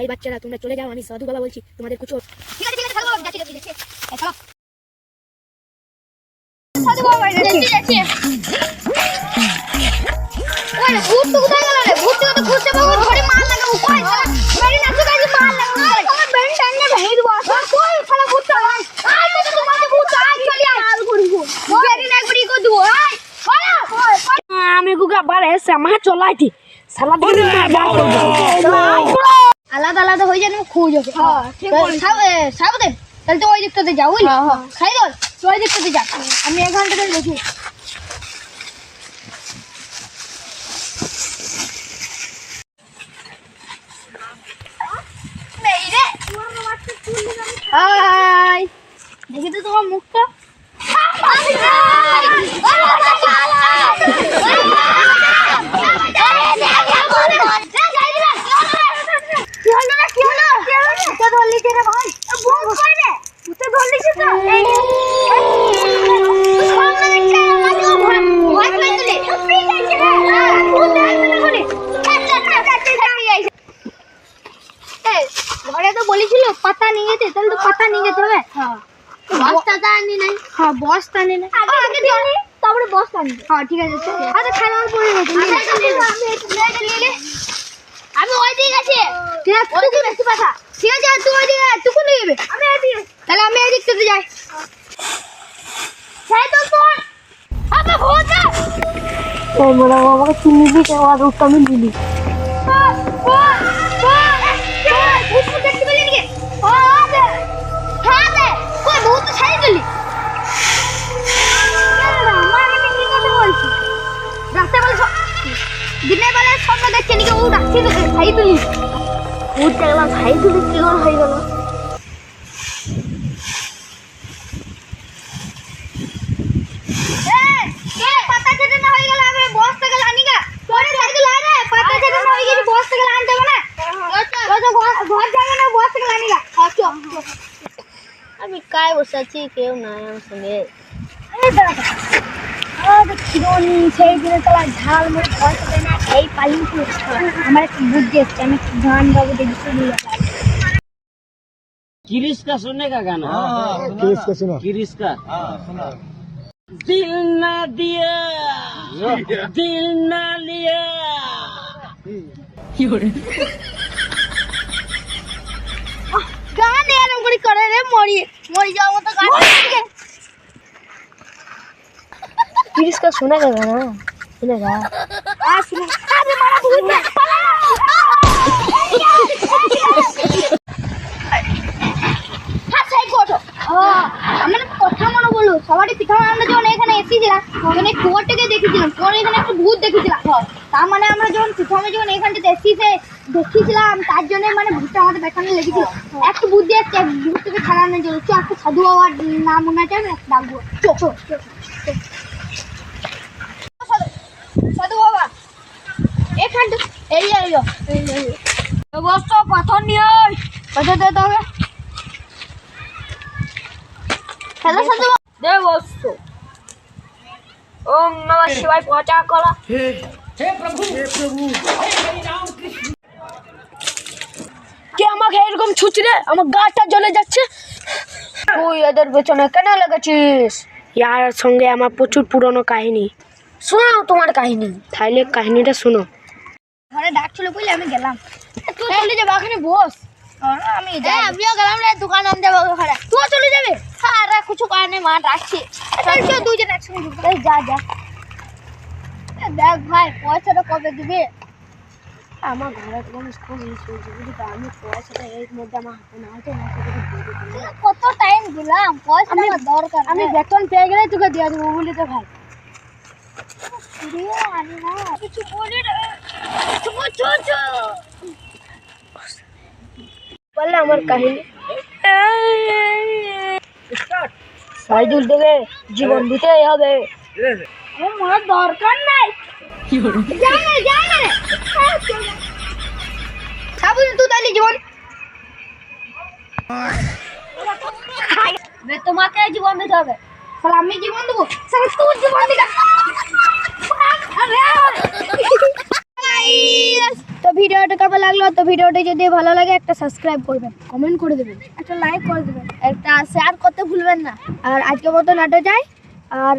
এই বাচ্চারা তোমরা চলে যাও আমি সাধু বাবা বলছি তোমাদের কুচো। ঠিক আছে ঠিক আছে সাধু যাচ্ছি যাচ্ছি যাচ্ছি চলো সাধু বাবা। যাচ্ছি যাচ্ছি ওই ভূত তো কোথায় গেল রে ভূত তো খুঁজতে পাবো ধরে মার লাগাবো কই বাড়ি না তো কাজে মার লাগাবো আমার বেন টাইনে ভেঙে দেবো আসলে কই শালা ভূত তো আয়। আয় তো তোমার ভূত আয় চলে আয় আল করি ভূত না করি কো দেবো আয় আমি গুগা বারে সামা চলাইতি সালা দিন আলাদা আলাদা হয়ে যাবে খুঁজ সাবদে তাহলে তো ওই দিকটাতে যাও বুঝলি? খাই দল তো ওই দিকটাতে যা। আমি এক ঘণ্টা ধরে দেখি দেখি তো তোমার মুখটা কি হলো না কি হলো তো ধরলি যে রে ভাই বল কই রে তো ধরলি যে তো এই সামনে দেখতে আমাকে ভয় ভয় পেয়ে দিলে ফ্রি যাইছে রে তুই দেখবে না করে ঘরে তো বলেছিল পাতা নিয়ে যেতে তাহলে তো পাতা নিয়ে যেতে হবে। হ্যাঁ। বস্তাটা আনি নাই। হ্যাঁ বস্তা আনি নাই। আগে তারপরে বস্তা আনি হ্যাঁ ঠিক আছে আচ্ছা খেলার পরে আমি ওই দিকে আছি। ঠিক আছে। ওই দিকে বেশি পাতা। ঠিক আছে তুই ওই দিকে তুই কোন দিকে যাবে? আমি এদিকে তাহলে আমি এই দিকটাতে যাই। তো আমাকে চিনি দিতে আর রূপটা আমি দিলি। দিনের বেলায় স্বপ্ন দেখছে নাকি ও রাখছি খাই তুলি ভূত দেখলাম খাই তুলি কি করে হয়ে গেল? আমি কায় বসে আছি কেউ নাই আমার সঙ্গে। সেই দিনে তোলা ঝাল মুড়ি ভয় করে না এই পালিয়ে আমার একটু বুদ্ধি এসছে আমি গান গাবো দেখি শুনি किरिस का सुनने का गाना किस का सुना किरिस का दिल ना दिया दिल ना लिया গান এরকম করে করে রে মরি মরি যাওয়ার মতো গান किरिस का सुना का गाना सुनेगा আর শুনে আরে মারা ভূত না হ্যাঁ, সেই কোটো। হ্যাঁ, আমার কথা মনে বললো সবারই পিঠা আমরা যখন এখানে এসেছিলাম তখন এই কুয়ারটাকে দেখেছিলাম পরে এখানে একটা ভূত দেখেছিলাম তার মানে আমরা যখন প্রথমে যখন এখানটাতে এসেছে দেখেছিলাম তার জন্য মানে ভূতটা আমাদের পেছনে লেগেছিল একটু বুদ্ধি আসছে এক ভূতটাকে ছাড়ানোর জন্য চো একটা সাধু বাবার নাম মনে আছে আমি ডাকবো চো চো এই এই এই, এই বস্ত পাথর নিয়ে পাথর দে তবে হ্যালো সাধু দে বস্তু। ওম নমঃ শিবায় পচা কলা কে আমাকে এরকম ছুচরে আমার গাটা জ্বলে যাচ্ছে। তুই এদের পেছনে কেন লেগেছিস? ইয়ার সঙ্গে আমার প্রচুর পুরনো কাহিনী। শোনাও তোমার কাহিনী। তাইলে কাহিনীটা শোনো। ডাকছিল বুঝলে আমি গেলাম। তুই চলে যাবে ওখানে বস। আমি আমিও গেলাম রে দোকান আনতে যাব ঘরে তুই চলে যাবে? হ্যাঁ রে কিছু কারণে মা চল দুজন একসঙ্গে যা যা। দেখ ভাই পয়সাটা কবে দিবে? আমার ঘরে কোনো স্কুল চলছে বুঝলি তো? আমি পয়সাটা এর মধ্যে আমার হাতে না হয়তো না। কত টাইম দিলাম? পয়সা আমার দরকার আমি বেতন পেয়ে গেলে তোকে দিয়ে দেবো বলি তো ভাই? কিছু বলি বললে আমার কাহিনী সাইদুল থেকে জীবন দিতেই হবে আমার মনে দরকার নাই যা না যা না রে সাবুন তুই তাহলে জীবন বে তোমাকে জীবন দিতে হবে তাহলে আমি জীবন দেবো তাহলে তুই জীবন দিবি তো ভিডিওটা কেমন লাগল? তো ভিডিওটি যদি ভালো লাগে, একটা সাবস্ক্রাইব করবেন। কমেন্ট করে দেবেন। একটা লাইক করে দেবেন। একটা শেয়ার করতে ভুলবেন না। আর আজকের মতো নাটো যাই। আর